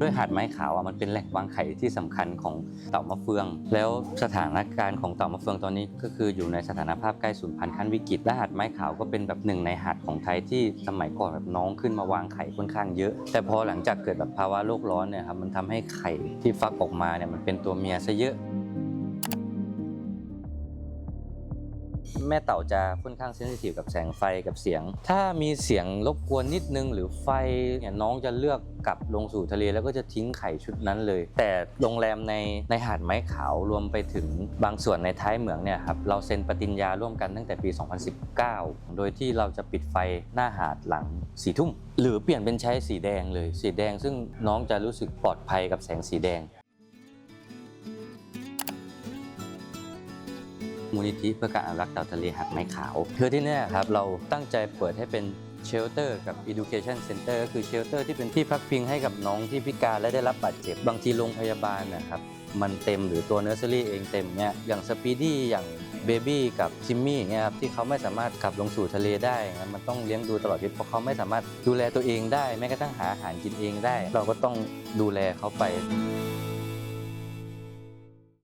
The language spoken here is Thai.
ด้วยหาดไม้ขาวอะมันเป็นแหล่งวางไข่ที่สำคัญของเต่ามะเฟือง แล้วสถานการณ์ของเต่ามะเฟืองตอนนี้ก็คืออยู่ในสถานภาพใกล้สูญพันธุ์ขั้นวิกฤตและหาดไม้ขาวก็เป็นแบบหนึ่งในหาดของไทยที่สมัยก่อนแบบน้องขึ้นมาวางไข่ค่อนข้างเยอะ แต่พอหลังจากเกิดแบบภาวะโลกร้อนเนี่ยครับมันทำให้ไข่ที่ฟักออกมาเนี่ยมันเป็นตัวเมียซะเยอะ แม่เต่าจะค่อนข้างเซนซิทีฟกับแสงไฟกับเสียง ถ้ามีเสียงรบกวนนิดนึงหรือไฟเนี่ยน้องจะเลือกกลับลงสู่ทะเลแล้วก็จะทิ้งไข่ชุดนั้นเลย แต่โรงแรมในในหาดไม้ขาวรวมไปถึงบางส่วนในท้ายเหมืองเนี่ยครับเราเซ็นปฏิญญาร่วมกันตั้งแต่ปี 2019 โดยที่เราจะปิดไฟหน้าหาดหลังสี่ทุ่มหรือเปลี่ยนเป็นใช้สีแดงเลย สีแดงซึ่งน้องจะรู้สึกปลอดภัยกับแสงสีแดง มูลนิธิเพื่อการอนุรักษ์เต่าทะเลหาดไม้ขาว คือที่เนี่ยครับเราตั้งใจเปิดให้เป็นเชลเตอร์กับ Education Center ก็คือเชลเตอร์ที่เป็นที่พักพิงให้กับน้องที่พิการและได้รับบาดเจ็บ บางทีโรงพยาบาลนะครับมันเต็มหรือตัวเนอร์เซอรี่เองเต็มเนี่ยอย่างสปีดี้อย่างเบบี้กับจิมมี่เนี่ยครับที่เขาไม่สามารถกลับลงสู่ทะเลได้นะมันต้องเลี้ยงดูตลอดชีวิตเพราะเขาไม่สามารถดูแลตัวเองได้แม้กระทั่งหาอาหารกินเองได้ เราก็ต้องดูแลเขาไป